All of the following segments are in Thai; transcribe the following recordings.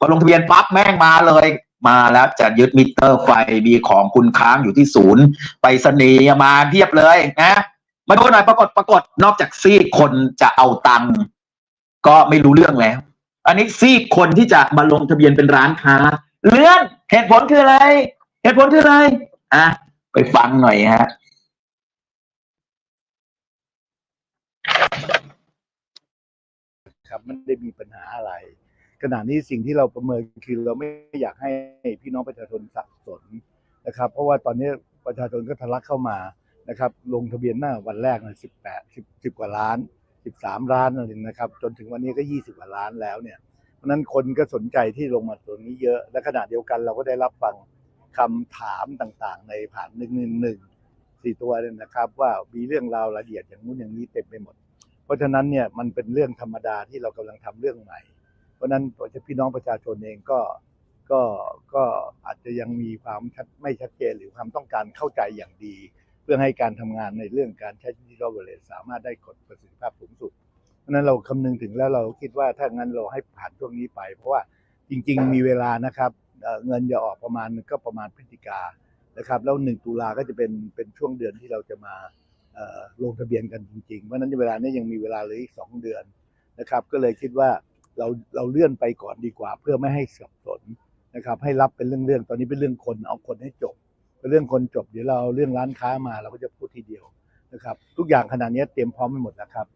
พอลงทะเบียนปั๊บแม่งมาเลย มาแล้วจะยึดมิเตอร์ไฟมีของคุณค้างอยู่ที่ศูนย์ ไปสนีย์มาเทียบเลยนะมาดูหน่อยปรากฏปรากฏนอกจากซีกคนจะเอาตังค์ก็ไม่รู้เรื่องแล้ว อันนี้ซีกคนที่จะมาลงทะเบียนเป็นร้านค้า เลื่อนเหตุผลคืออะไร เหตุผลคืออะไรอะไปฟังหน่อยฮะครับไม่ได้มีปัญหาอะไร ขณะนี้สิ่งที่เราประเมินคือเราไม่อยากให้พี่น้องประชาชนสับสนนะครับ เพราะว่าตอนนี้ประชาชนก็ทะลักเข้ามานะครับ ลงทะเบียนหน้าวันแรกนะสิบแปดสิบสิบกว่าล้านสิบสามล้านอะไรนะครับ จนถึงวันนี้ก็ยี่สิบกว่าล้านแล้วเนี่ย เพราะนั้นคนก็สนใจที่ลงมาตรงนี้เยอะ และขณะเดียวกันเราก็ได้รับฟังคำถามต่างๆ ในผ่านหนึ่งหนึ่งหนึ่งสี่ตัวเนี่ยนะครับ ว่ามีเรื่องราวละเอียดอย่างนู้นอย่างนี้เต็มไปหมด เพราะฉะนั้นเนี่ยมันเป็นเรื่องธรรมดาที่เรากำลังทำเรื่องใหม่ เพราะนั้นพี่น้องประชาชนเองก็ก็ก็อาจจะยังมีความชัดไม่ชัดเจนหรือความต้องการเข้าใจอย่างดี เพื่อให้การทำงานในเรื่องการใช้ดิจิทัลวลเลสามารถได้ผลประสิทธิภาพสูงสุด เพราะนั้นเราคำนึงถึงแล้วเราคิดว่าถ้างั้นเราให้ผ่านช่วงนี้ไป เพราะว่าจริง ๆ มีเวลานะครับเงินจะออกประมาณก็ประมาณพฤศจิกานะครับแล้วหนึ่งตุลาก็จะเป็นเป็นช่วงเดือนที่เราจะมาลงทะเบียนกันจริงๆเพราะนั้นเวลานี้ยังมีเวลาเหลยอีกสองเดือนนะครับ ก็เลยคิดว่า เราเราเลื่อนไปก่อนดีกว่า เพื่อไม่ให้สับสนนะครับ ให้รับเป็นเรื่องๆตอนนี้เป็นเรื่องคนเอาคนให้จบเป็นเรื่องคนจบเดี๋ยวเราเรื่องร้านค้ามาเราก็จะพูดทีเดียวนะครับ ทุกอย่างขณะนี้เตรียมพร้อมไปหมดแล้วครับ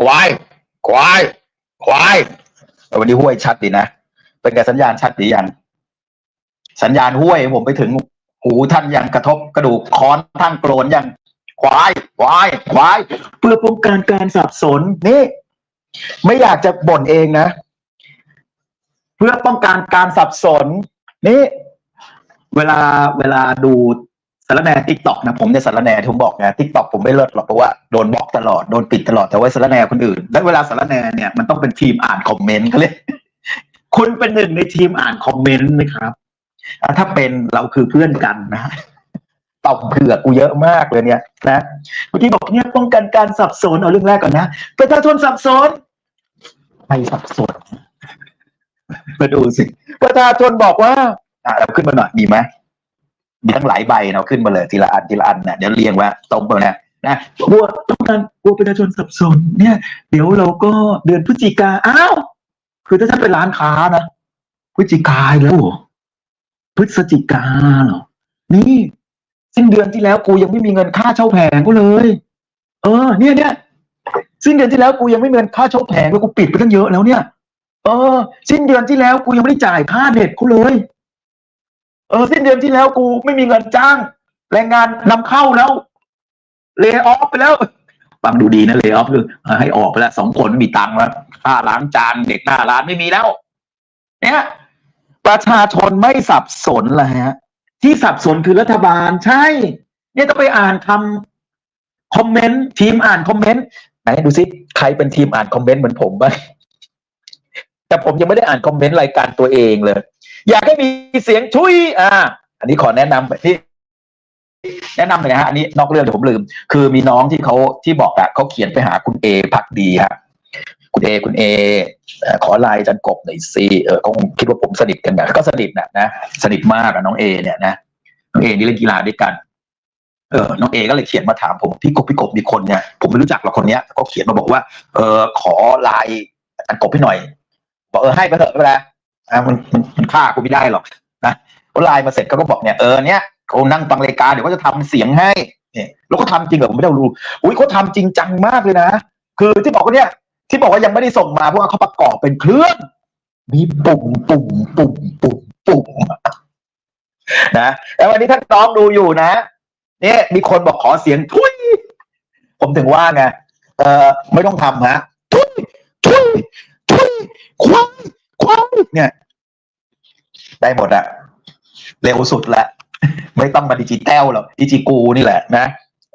ควาย ควาย ควาย แต่วันนี้ห้วยชัดดีนะเป็นไงสัญญาณชัดดียังสัญญาณห้วยผมไปถึงหูท่านยังกระทบกระดูกคอนท่านโกรนยังควายควายควายเพื่อป้องกันการสับสนนี่ ไม่อยากจะบ่นเองนะ เพื่อป้องกันการสับสนนี่ เวลาเวลาดู สารแหนทิกตอกนะผมเนี่ยสารแหนผมบอกไงทิกตอกผมไม่เลิศหรอกเพราะว่าโดนบล็อกตลอดโดนปิดตลอดแต่ว่าสารแหนคนอื่น แล้วเวลาสารแหนเนี่ยมันต้องเป็นทีมอ่านคอมเมนต์เขาเลยคุณเป็นหนึ่งในทีมอ่านคอมเมนต์ไหมครับถ้าเป็นเราคือเพื่อนกันนะตอบเผือกกูเยอะมากเลยเนี่ยนะเมื่อกี้บอกเนี่ยป้องกันการสับสนเอาเรื่องแรกก่อนนะประชาชนสับสนใครสับสนมาดูสิประชาชนบอกว่าอะเราขึ้นมาหน่อยดีไหม มีทั้งหลายใบเนาะขึ้นมาเลยทีละอันทีละอันเนะเดี๋ยวเรียงว่าตรงไปนะนะกลัวต้องการกลัวประชาชนสับสนเนี่ย เดี๋ยวเราก็เดือนพฤศจิกาอ้าวคือถ้าฉันเป็นร้านค้านะพฤศจิกาแล้วหรอพฤศจิกาเหรอนี่สิ้นเดือนที่แล้วกูยังไม่มีเงินค่าเช่าแผงก็เลย เออ เนี่ยเนี่ยสิ้นเดือนที่แล้วกูยังไม่มีเงินค่าเช่าแผงแล้วกูปิดไปตั้งเยอะแล้วเนี่ย เออ สิ้นเดือนที่แล้วกูยังไม่ได้จ่ายค่าเน็ตกูเลย เออสิ้นเดือนที่แล้วกูไม่มีเงินจ้าง แรงงานนำเข้าแล้วเล y o อ f ไปแล้วฟังดูดีนะเล y o อ f คือให้ออกไปแล้วสองคนม่มีตังค์แล้วค่าล้างจานเด็กหน้าร้านไม่มีแล้ว เนี่ย ประชาชนไม่สับสนเลยฮะ ที่สับสนคือรัฐบาลใช่ เนี่ยต้องไปอ่านคำคอมเมนต์ทีมอ่านคอมเมนต์ไหนดูซิใครเป็นทีมอ่านคอมเมนต์เหมือนผมบ้างแต่ผมยังไม่ได้อ่านคอมเมนต์รายการตัวเองเลย อยากให้มีเสียงชุยอ่า อันนี้ขอแนะนำไปที่แนะนำเลยนะฮะอันนี้นอกเรื่องเดี๋ยวผมลืม คือมีน้องที่เขาที่บอกอะเขาเขียนไปหาคุณเอพักดีฮะคุณเอคุณเอเอ่อขอไลน์อาจันกบหน่อยสิเออเขาคงคิดว่าผมสนิทกันแบบก็สนิทนะนะสนิทมากอะน้องเอเนี่ยนะน้องเอนี่เล่นกีฬาด้วยกัน เออน้องเอก็เลยเขียนมาถามผมพี่กบพี่กบมีคนเนี่ยผมไม่รู้จักหรอกคนเนี้ยก็เขียนมาบอกว่า เออขอไลน์อาจันกบให้หน่อย บอกเออให้ไปเถอะไม่เป็นไร อะมันมันฆ่ากูไม่ได้หรอกนะก็ไลน์มาเสร็จเขาก็บอกเนี่ยเออเนี่ยเขานั่งฟังรายการเดี๋ยวก็จะทำเสียงให้เนี่ยแล้วก็ทำจริงเหรอผมไม่ได้รู้อุ้ยเขาทำจริงจังมากเลยนะคือที่บอกว่าเนี่ย ที่บอกว่ายังไม่ได้ส่งมาเพราะว่าเขาประกอบเป็นเครื่อง มีปุ่มปุ่มปุ่มปุ่มปุ่มนะแล้ววันนี้ท่านน้องดูอยู่นะเนี่ยมีคนบอกขอเสียงทุยผมถึงว่าไงเออไม่ต้องทำฮะทุยทุยทุยควาย เนี่ย ได้หมดอะเร็วสุดละ ไม่ต้องมาดิจิตอลหรอกดิจิกูนี่แหละนะ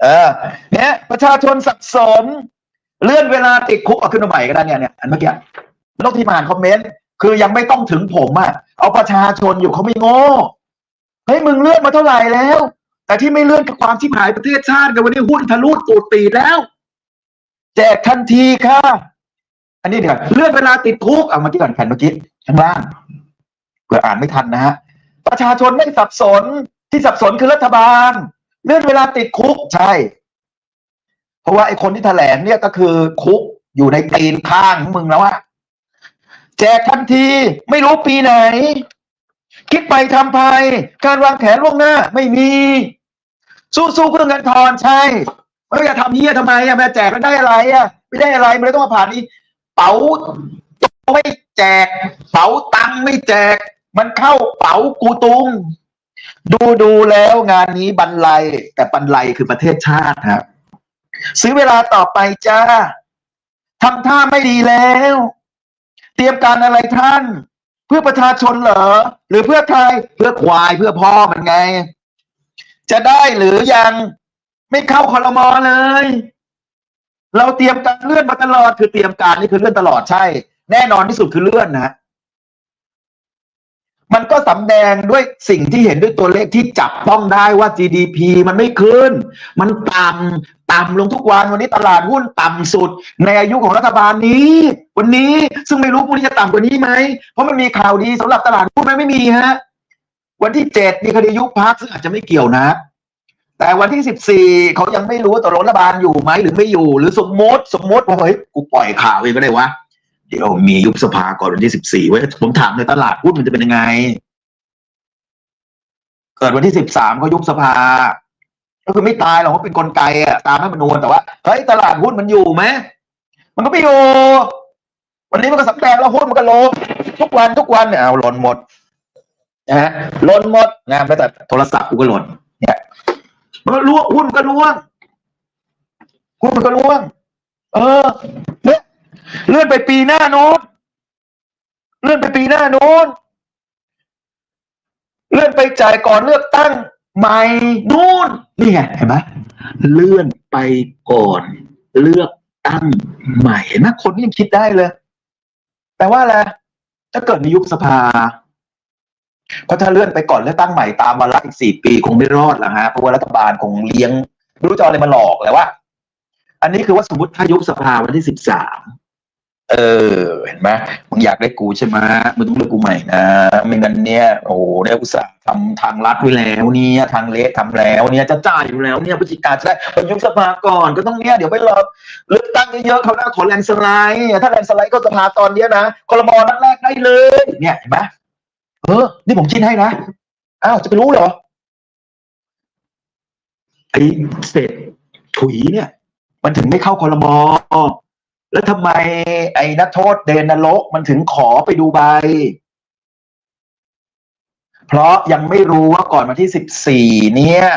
เออ เนี่ย ประชาชนสับสน เลื่อนเวลาติดคุกเอาขึ้นมาใหม่ก็ได้เนี่ยเนี่ยอันเมื่อกี้ไม่ต้องที่มาอ่านคอมเมนต์ คือยังไม่ต้องถึงผมอะเอาประชาชนอยู่เขาไม่โง่เฮ้ยมึงเลื่อนมาเท่าไหร่แล้ว แต่ที่ไม่เลื่อนคือความชิบหายประเทศชาติกันวันนี้หุ้นทะลุตูดตีแล้ว แจกทันทีค่ะ อันนี้เดี๋ยวเลื่อนเวลาติดคุกเอามาที่ก่อนแผ่นเมื่อกี้ ข้างล่างเผื่ออ่านไม่ทันนะฮะประชาชนไม่สับสนที่สับสนคือรัฐบาล เลื่อนเวลาติดคุกใช่ เพราะว่าไอ้คนที่แถลงเนี่ยก็คือคุกอยู่ในตีนข้างมึงแล้วอะแจกทันทีไม่รู้ปีไหน คิดไปทำไปการวางแผนล่วงหน้า ไม่มี สู้ๆเพื่อเงินทอนใช่ไม่จะทำเฮียทำไมอะแม่แจกมันได้อะไรอะไม่ได้อะไรมันเลยต้องมาผ่านนี้เป๋า ไม่แจกเป๋าตังไม่แจก มันเข้าเป๋ากูตุง ดูดูแล้วงานนี้บรรลัยแต่บรรลัยคือประเทศชาติครับซื้อเวลาต่อไปจ้าทำท่าไม่ดีแล้ว เตรียมการอะไรท่าน เพื่อประชาชนเหรอ หรือเพื่อใครเพื่อควายเพื่อพ่อมันไง จะได้หรือยังไม่เข้าคอรมอเลย เราเตรียมการเลื่อนมาตลอดคือเตรียมการนี่คือเลื่อนตลอดใช่ แน่นอนที่สุดคือเลื่อนนะมันก็สำแดงด้วยสิ่งที่เห็นด้วยตัวเลขที่จับต้องได้ว่า GDP มันไม่ขึ้น มันต่ำต่ำลงทุกวันวันนี้ตลาดหุ้นต่ำสุด ในอายุของรัฐบาลนี้ วันนี้ซึ่งไม่รู้พรุ่งนี้จะต่ำกว่านี้ไหม เพราะมันมีข่าวดีสำหรับตลาดหุ้นไหมไม่มีฮะ วันที่เจ็ดมีคดียุบพักซึ่งอาจจะไม่เกี่ยวนะ แต่วันที่สิบสี่เขายังไม่รู้ว่าตกลงรัฐบาลอยู่ไหมหรือไม่อยู่ หรือสมมติสมมติว่าเฮ้ยกูปล่อยข่าวเองก็ได้วะ เดี๋ยวมียุบสภาก่อนวันที่สิบสี่เว้ผมถามในอยตลาดหุ้นมันจะเป็นยังไง เกิดวันที่สิบสามเขายุบสภา ก็คือไม่ตายหรอกเพราะเป็นกลไกอะตามรัฐธรรมนูญแต่ว่าเฮ้ยตลาดหุ้นมันอยู่ไหมมันก็ไม่อยู่ วันนี้มันก็สำแดงแล้วหุ้นมันก็ลงทุกวันทุกวันเนี่ยเอาหล่นหมดนะฮะหล่นหมดนะแม้แต่โทรศัพท์กูก็หล่นเนี่ยมันก็ล่วงหุ้นมันก็ล่วงหุ้นมันก็ล่วง เออ เลื่อนไปปีหน้าโน้นเลื่อนไปปีหน้าโน้นเลื่อนไปจ่ายก่อนเลือกตั้งใหม่นู่นนี่ไงเห็นไหมเลื่อนไปก่อน เลือกตั้งใหม่เห็นไหมคนนี้ยังคิดได้เลยแปลว่าอะไรถ้าเกิดมียุบสภาเพราะถ้าเลื่อนไปก่อนเลือกตั้งใหม่ตามวาระอีกสี่ปีคงไม่รอดหรอกฮะเพราะว่ารัฐบาลคงเลี้ยง รู้จะออะไรมาหลอกและว่า อันนี้คือว่าสมมติถ้ายุบสภาวันที่สิบสาม เออ เห็นไหมมึงอยากได้กูใช่ไหมมึงต้องเลือกกูใหม่นะไม่งั้นเนี่ยโอ้โหเนี่ยอุตส่าห์ทำทางลัดไว้แล้วเนี่ยทางเละทำแล้วเนี่ยจะจ่ายอยู่แล้วเนี่ยพฤศจิกาจะได้ไปยุบสภาก่อนก็ต้องเนี่ยเดี๋ยวไปรอเลือกตั้งเยอะๆเขาหน้าขอแลนสไลด์ถ้าแลนสไลด์ก็สภาตอนเนี้ยนะคอรมอนัดแรกได้เลย เนี่ยเห็นไหมเออ นี่ผมคิดให้นะอ้าวจะไปรู้เหรอไอ้เศษถุยเนี่ย มันถึงไม่เข้าคอรมอ แล้วทำไมไอ้นักโทษเดนนรกมันถึงขอไปดูใบ เพราะยังไม่รู้ว่าก่อนวันที่สิบสี่เนี่ย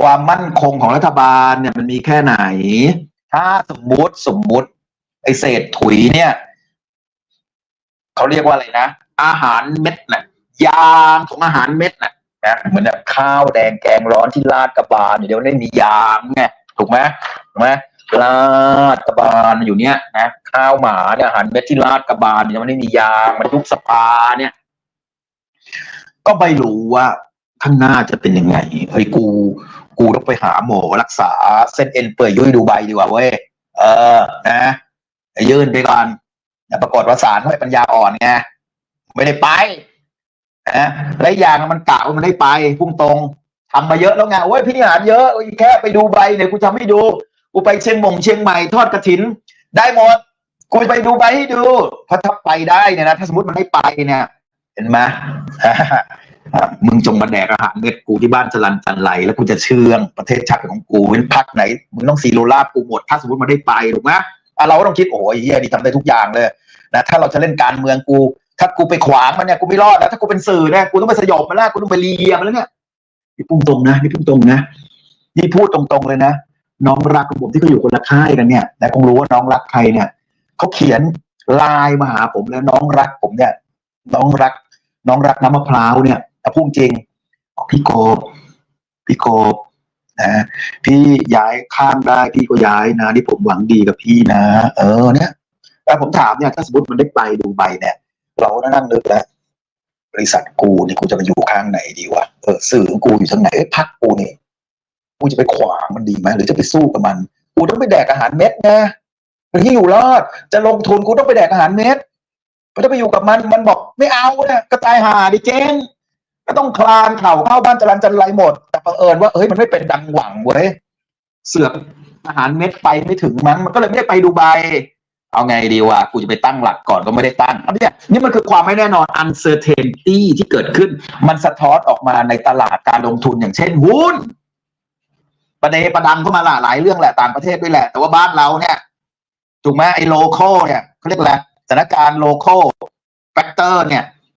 ความมั่นคงของรัฐบาลเนี่ยมันมีแค่ไหน ถ้าสมมุติสมมุติ ไอ้เศษถุยเนี่ยเขาเรียกว่าอะไรนะ อาหารเม็ดน่ะยางของอาหารเม็ดน่ะนะเหมือนแบบข้าวแดงแกงร้อนที่ราดกระบาลเดี๋ยวไม่มียางไงถูกไหมถูกไหม ลาดกระบาลอยู่เนี้ยนะข้าวหมาเนี่ยอาหารเม็ดที่ราดกระบาลเนี่ยมันไม่มียางมันยุบสภาเนี่ย ก็ไม่รู้ว่าข้างหน้าจะเป็นยังไงเฮ้ยกู กูต้องไปหาหมอรักษา เส้นเอ็นเปื่อยยุ่ยดูใบดีกว่าเว้ยเออ นะยื่นไปก่อนแต่ปรากฏว่าสารให้ปัญญาอ่อนไงไม่ได้ไปนะและอย่างมันกะว่ามันได้ไปพุ่งตรงทำมาเยอะแล้วไงโอ้ยพี่นิหารเยอะแค่ไปดูใบเนี่ยกูทำให้ดู กูไปเชียงมงเชียงใหม่ทอดกระถิน ได้หมดกูไปดูใบให้ดูเพราะถ้าไปได้เนี่ยนะถ้าสมมติมันไม่ไปเนี่ย เห็นไหมมึงจงมาแดกอาหารเม็ดกูที่บ้านจรันจันไหล แล้วกูจะเชื่องประเทศชาติของกูเป็นพักไหนมึงต้องซีโรล่ากูหมด ถ้าสมมติมันได้ไปถูกไหมอะเราก็ต้องคิดโอ้ยเฮียนี่ทำได้ทุกอย่างเลยนะถ้าเราจะเล่นการเมืองกู ถ้ากูไปขวางมันเนี่ยกูไม่รอดนะถ้ากูเป็นสื่อเนี่ยกูต้องไปสยบมันแล้วกูต้องไปรีเยียมันแล้วเนี่ยนี่พูดตรงนะนี่พูดตรงนะนี่พูดตรงๆเลยนะ น้องรักของผมที่เขาอยู่คนละค่ายกันเนี่ยและคงรู้ว่าน้องรักใครเนี่ยเขาเขียนไลน์มาหาผมแล้วน้องรักผมเนี่ย น้องรัก น้องรักน้ำมะพร้าวเนี่ยแต่พูดจริงพี่โกบพี่โกบนะพี่ย้ายข้ามได้พี่ก็ย้ายนะนี่ผมหวังดีกับพี่นะ เออเนี่ยแต่ผมถามเนี่ย ถ้าสมมติมันได้ไปดูใบเนี่ย เราก็นั่งนึกแล้วบริษัทกูนี่กูจะไปอยู่ข้างไหนดีวะเออสื่อของกูอยู่ทางไหนเอ้พักกูนี่ กูจะไปขวางมันดีไหมหรือจะไปสู้กับมัน กูต้องไปแดกอาหารเม็ดนะมันที่อยู่รอด จะลงทุนกูต้องไปแดกอาหารเม็ดก็จะไปอยู่กับมันมันบอกไม่เอาเนี่ยก็ตายห่าดิเจ๊ก็ต้องคลานเข่าเข้าบ้านจรันจันไรหมด แต่บังเอิญว่าเอ้ยมันไม่เป็นดังหวังเว้ยเสือกอาหารเม็ดไปไม่ถึงมั้งมันก็เลยไม่ได้ไปดูไบเอาไงดีวะกูจะไปตั้งหลักก่อนก็ไม่ได้ตั้งอันเนี้ยนี่มันคือความไม่แน่นอน uncertainty ที่เกิดขึ้น มันสะท้อนออกมาในตลาดการลงทุนอย่างเช่นหุ้น ประเดประดังเข้ามาหลายเรื่องแหละต่างประเทศด้วยแหละ แต่ว่าบ้านเราเนี่ยถูกไหมไอ้โลโก้เนี่ยเขาเรียกอะไรสถานการณ์โลโก้แฟกเตอร์เนี่ย